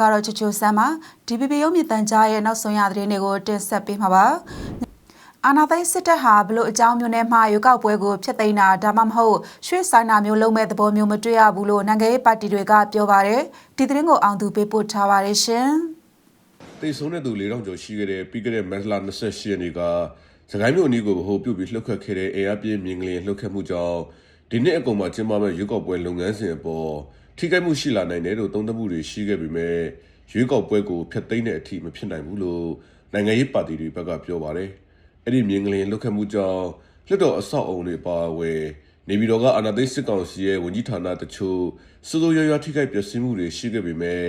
ကတော့ချူချူဆမ်းမှာ DPP ရုံးမြင့်တန်ကြားရဲ့နောက်ဆုံးရသတင်းတွေကိုတင်ဆက်ပေးမှာပါအာနာသိန်းစစ်တပ်ဟာဘလို့အကြောင်းမျိုးနဲ့မှရွေးကောက်ပွဲကိုဖျက်သိမ်းတာဒါမှမဟုတ်ရွှေ့ဆိုင်တာမျိုးလုံးမဲ့သဘောမျိုးမတွေ့ရဘူးလို့နိုင်ငံရေးပါတီတွေကပြောပါတယ်ဒီသတင်းကိုအောင်သူပေးပို့ထားပါတယ်ရှင်တိတ်ဆုံးတဲ့သူ၄000ကျော်ရှိခဲ့တဲ့ပြီးခဲ့တဲ့မတ်လ28ရက်နေ့ကစကိုင်းမြို့အနီးကိုဗဟိုပြုတ်ပြီးလှုပ်ခတ်ခဲ့တဲ့အေအပြင်းမြင်ကလေးလှုပ်ခတ်မှုကြောင့်ဒီနှစ်အကုန်မှာကျင်းပမဲ့ရွေးကောက်ပွဲလုပ်ငန်းစဉ်အပေါ် ထိခိုက်မှုရှိလာနိုင်တယ်လို့သုံးသပ်မှုတွေရှိခဲ့ပေမဲ့ရွေးကောက်ပွဲကိုဖျက်သိမ်းတဲ့အထိမဖြစ်နိုင်ဘူးလို့နိုင်ငံရေးပါတီတွေဘက်ကပြောပါတယ်။အဲ့ဒီမြင်ကလေးလှုပ်ခတ်မှုကြောင့်လွှတ်တော်အဆောက်အုံတွေပါဝယ်နေပြည်တော်ကအာဏာသိမ်းစစ်ကောင်စီရဲ့ဝန်ကြီးဌာနတချို့စိုးစိုးရွားရွားထိခိုက်ပျက်စီးမှုတွေရှိခဲ့ပေမဲ့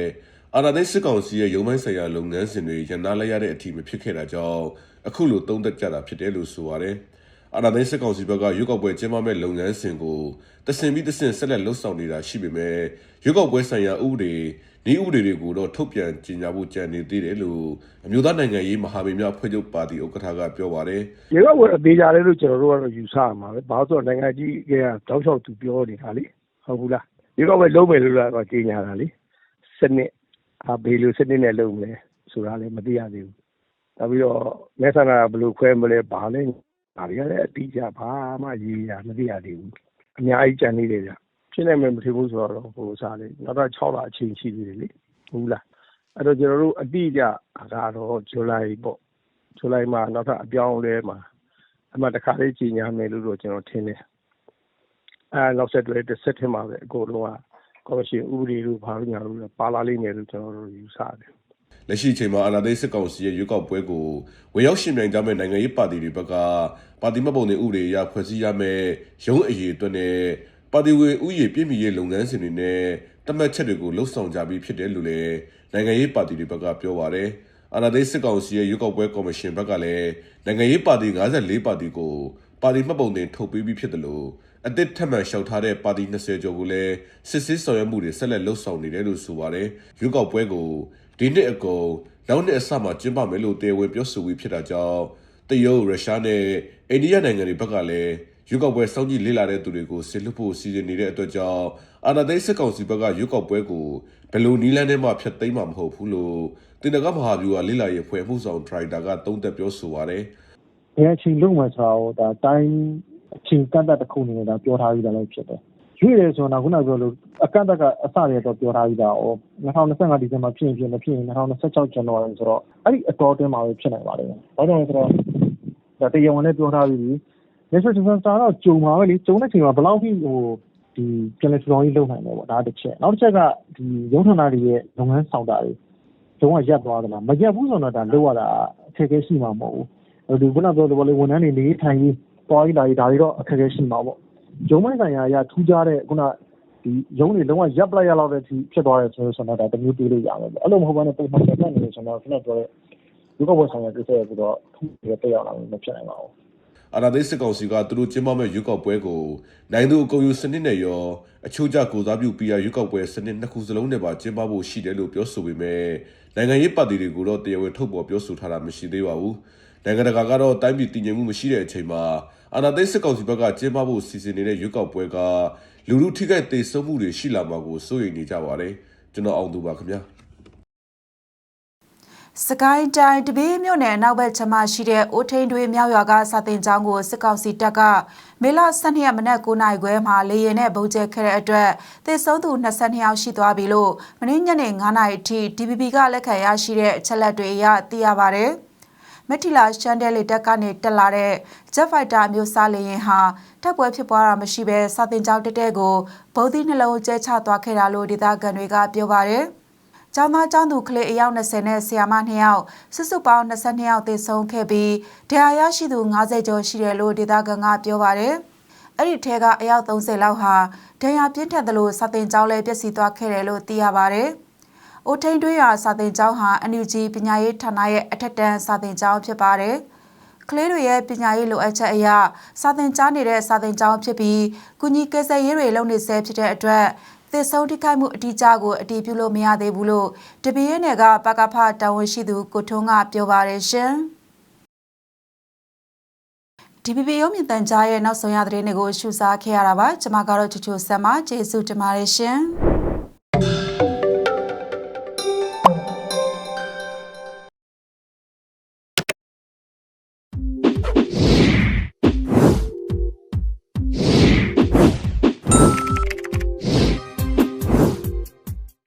အာဏာသိမ်းစစ်ကောင်စီရဲ့ရုံးပိုင်းဆိုင်ရာလုပ်ငန်းစဉ်တွေရန်နာလိုက်ရတဲ့အထိမဖြစ်ခဲ့တာကြောင့်အခုလိုသုံးသက်ကြတာဖြစ်တယ်လို့ဆိုပါတယ်။ အာဏာသိမ်းစစ်ကောင်စီဘက်ကရွေးကောက်ပွဲကျင်းပမဲ့လုပ်ငန်းစဉ်ကိုတဆင်ပြီးတဆင်ဆက်လက်လှုပ်ဆောင်နေတာရှိပေမဲ့ရွေးကောက်ပွဲဆိုင်ရာဥပဒေဤဥပဒေတွေကိုတော့ထုတ်ပြန်ကြေညာဖို့ကြံနေသေးတယ်လို့အမျိုးသားနိုင်ငံရေးမဟာမိတ်များဖွဲ့ချုပ်ပါတီဥက္ကဋ္ဌကပြောပါတယ်။ရေကောက်ဝယ်အသေးကြတယ်လို့ကျွန်တော်တို့ကတော့ယူဆရမှာပဲဘာလို့ဆိုတော့နိုင်ငံကြီးကတောက်လျှောက်သူပြောနေတာလေဟုတ်ဘူးလားရေကောက်ဝယ်လုံးမယ်လို့လာတော့ကြေညာတာလေစနစ်အဘေးလိုစနစ်နဲ့လုံးမယ်ဆိုတာလည်းမသိရသေးဘူးနောက်ပြီးတော့မဲဆန္ဒဘယ်လိုခွဲမလဲဘာလဲ ဒါတွေကလည်းအတိအကျဘာမှရေးရမသိရသေးဘူးအများကြီးကြံနေတယ်ဗျဖြစ်နိုင်မယ်မထင်ဘူးဆိုတော့ဟိုစားလေနောက်တော့6လအချိန်ရှိသေးတယ်လေဟုတ်ဘူးလားအဲ့တော့ကျွန်တော်တို့အတိအကျကတော့ဇူလိုင်ပေါ့ဇူလိုင်မှာနောက်ထပ်အပြောင်းအလဲမှာအမှတခါလေးကြီးညာမယ်လို့တော့ကျွန်တော်ထင်တယ်အဲနောက်ဆက်တွဲတစ်ဆက်ထင်မှာပဲအကုန်လုံးကကော်မရှင်ဥပဒေတို့ဘာလို့ညာလို့ပါလာလိမ့်မယ်လို့ကျွန်တော်တို့ယူဆတယ် လက်ရှိအချိန်မှာအာဏာသိမ်းစစ်ကောင်စီရဲ့ရွေးကောက်ပွဲကိုဝင်ရောက်ရှင်ပြိုင်ကြမဲ့နိုင်ငံရေးပါတီတွေဘက်ကပါတီမပုံတွေဥပဒေအရဖွဲ့စည်းရမယ့်ရုံးအရေးအတွက်နဲ့ပါတီဝင်ဥယျာဉ်ပြည်မြေရေးလုပ်ငန်းစဉ်တွေနဲ့တမတ်ချက်တွေကိုလှုပ်ဆောင်ကြပြီးဖြစ်တယ်လို့လည်းနိုင်ငံရေးပါတီတွေဘက်ကပြောပါရယ်အာဏာသိမ်းစစ်ကောင်စီရဲ့ရွေးကောက်ပွဲကော်မရှင်ဘက်ကလည်းနိုင်ငံရေးပါတီ54ပါတီကိုပါတီမှတ်ပုံတင်ထုတ်ပေးပြီးဖြစ်တယ်လို့အသစ်ထပ်မံလျှောက်ထားတဲ့ပါတီ20ကျော်ကိုလည်းစစ်စစ်ဆောင်ရွက်မှုတွေဆက်လက်လှုပ်ဆောင်နေတယ်လို့ဆိုပါတယ်ရွေးကောက်ပွဲကို ဒီနှစ်အကုန်နောက်နှစ်အစမှာကျင်းပမယ်လို့တရားဝင်ပြောဆိုပြီးဖြစ်တာကြောင့်တရုတ်ရုရှားနဲ့အိန္ဒိယနိုင်ငံတွေဘက်ကလည်းရွေးကောက်ပွဲစောင့်ကြည့်လေ့လာတဲ့သူတွေကိုဆစ်လွတ်ဖို့စီစဉ်နေတဲ့အတွက်ကြောင့်အာဏာသိမ်းစစ်ကောင်စီဘက်ကရွေးကောက်ပွဲကိုဘယ်လိုနီးလန်းနဲ့မှဖျက်သိမ်းမှာမဟုတ်ဘူးလို့တင်နဂမဟာဗျူဟာလေ့လာရေးဖွဲ့မှုဆောင်ဒရိုက်တာကသုံးသပ်ပြောဆိုပါတယ်ဘယ်အချိန်လုံးမှဆိုတော့ဒါတိုင်းအချိန်ကန့်သက်တစ်ခုအနေနဲ့ဒါပြောထားပြီးသားလည်းဖြစ်တယ်။ ရွေ့တယ်ဆိုတော့ခုနပြောလို့အကန့်အသတ်ကအစရတော့ပြောထားပြီးသား။ဟို2025ဒီဇင်ဘာဖြစ်ရင်ဖြစ်မဖြစ်ရင်2026ဇန်နဝါရီဆိုတော့အဲ့ဒီအတော်တင်းမှာပဲဖြစ်နိုင်ပါလိမ့်မယ်။ဘာကြောင့်လဲဆိုတော့ဒါတရားဝင်လည်းပြောထားပြီးပြီ။ National Disaster တော့ဂျုံပါပဲလေ။ဂျုံတဲ့ချိန်မှာဘယ်လောက်ထိဟိုဒီပြန်လည်ထူထောင်ရေးလုပ်နိုင်လဲပေါ့ဒါတစ်ချက်။နောက်တစ်ချက်ကဒီရုံးဌာနတွေရဲ့လုပ်ငန်းဆောင်တာတွေဂျုံကရပ်သွားသလားမရပ်ဘူးဆိုတော့ဒါလောက်ရတာအခက်အခဲရှိမှာမဟုတ်ဘူး။ဒီခုနပြောသလိုလေဝန်ထမ်းတွေနေထိုင်ရေးတွားရေးလာရေးဒါတွေတော့အခက်အခဲရှိမှာပေါ့ ရုံးမိုင်းဆိုင်ရာအရထူးခြားတဲ့ခုနဒီရုံးတွေလုံးဝရပ်ပလိုက်ရလောက်တဲ့အထိဖြစ်သွားတယ်ဆိုလို့ဆိုတော့ဒါတမျိုးတွေးလို့ရမယ်အဲ့လိုမဟုတ်ဘဲနဲ့ပုံမှန်ဆက်နေလို့ဆိုတော့ခုနပြောတဲ့ဒီကောက်ပွဲဆိုင်ရာကိစ္စတွေတော့ထူးပြီးတက်ရောက်လာမှာမဖြစ်နိုင်ပါဘူးအာဏာသိမ်းစစ်ကောင်စီကသူတို့ကျင်းပမဲ့ရွေးကောက်ပွဲကိုနိုင်သူအကုန်ယူစနစ်နဲ့ရောအချို့ကြကိုစားပြု PR ရွေးကောက်ပွဲစနစ်နှစ်ခုစလုံးနဲ့ပါကျင်းပဖို့ရှိတယ်လို့ပြောဆိုပေမဲ့နိုင်ငံရေးပါတီတွေကိုတော့တရားဝင်ထုတ်ပေါ်ပြောဆိုထားတာမရှိသေးပါဘူး နိုင်ငံတကာကတော့တိုင်းပြည်တည်ငြိမ်မှုမရှိတဲ့အချိန်မှာအာဏာသိမ်းစစ်ကောင်စီဘက်ကကျင်းပဖို့စီစဉ်နေတဲ့ရွေးကောက်ပွဲကလူလူထိခိုက်ဒေဆုံးမှုတွေရှိလာမှာကိုစိုးရိမ်နေကြပါတယ်ကျွန်တော်အောင်သူပါခင်ဗျာစကိုင်းတိုင်းတပင်းမြို့နယ်အနောက်ဘက်ခြမ်းမရှိတဲ့အိုးထိန်တွေမြောက်ရွာကစာတင်ကျောင်းကိုစစ်ကောင်စီတပ်ကမေလ12ရက်မနက်9နာရီခွဲမှာလေရင်နဲ့ဗုံးကျဲခဲ့တဲ့အတွက်သေဆုံးသူ22ယောက်ရှိသွားပြီလို့မင်းညနေ9နာရီအထိ DPP ကလက်ခံရရှိတဲ့အချက်လက်တွေအရသိရပါဗျ။ မက်ထီလာရှန်ဒဲလီတက်ကနေတက်လာတဲ့ Jet Fighter မျိုးစားလေရင်ဟာတပ်ပွဲဖြစ်ပွားတာမရှိဘဲစာတင်ကျောင်းတက်တဲ့ကိုဗုံးသီးနှလုံးကျဲချသွားခဲ့တာလို့ဒေသခံတွေကပြောပါတယ်။ကျောင်းသားကျောင်းသူကလေးအယောက်20နဲ့ဆရာမ2ယောက်စုစုပေါင်း22ယောက်သေဆုံးခဲ့ပြီးဒဏ်ရာရရှိသူ90ကျော်ရှိတယ်လို့ဒေသခံကပြောပါတယ်။အဲ့ဒီထဲကအယောက်30လောက်ဟာဒဏ်ရာပြင်းထန်သလိုစာတင်ကျောင်းလည်းပျက်စီးသွားခဲ့တယ်လို့သိရပါတယ်။ အိုထိန်တွေးရစာတင်ကျောင်းဟာ NUG ပညာရေးဌာနရဲ့အထက်တန်းစာတင်ကျောင်းဖြစ်ပါတယ်။ကလေးတွေရဲ့ပညာရေးလိုအပ်ချက်အရစာသင်ကြားနေတဲ့စာသင်ကျောင်းဖြစ်ပြီးကုညီကယ်ဆယ်ရေးတွေလုပ်နေဆဲဖြစ်တဲ့အတွက်သေဆုံးထိခိုက်မှုအတိအကျကိုအတည်ပြုလို့မရသေးဘူးလို့တပည့်ရဲ့နယ်ကပကဖတာဝန်ရှိသူကိုထွန်းကပြောပါတယ်ရှင်။ DPP ရုံးမြင့်တန်ကြားရဲ့နောက်ဆုံးရသတင်းတွေကိုရှုစားခဲ့ရတာပါကျွန်မကတော့ချူချူဆက်မကျေးဇူးတင်ပါတယ်ရှင်။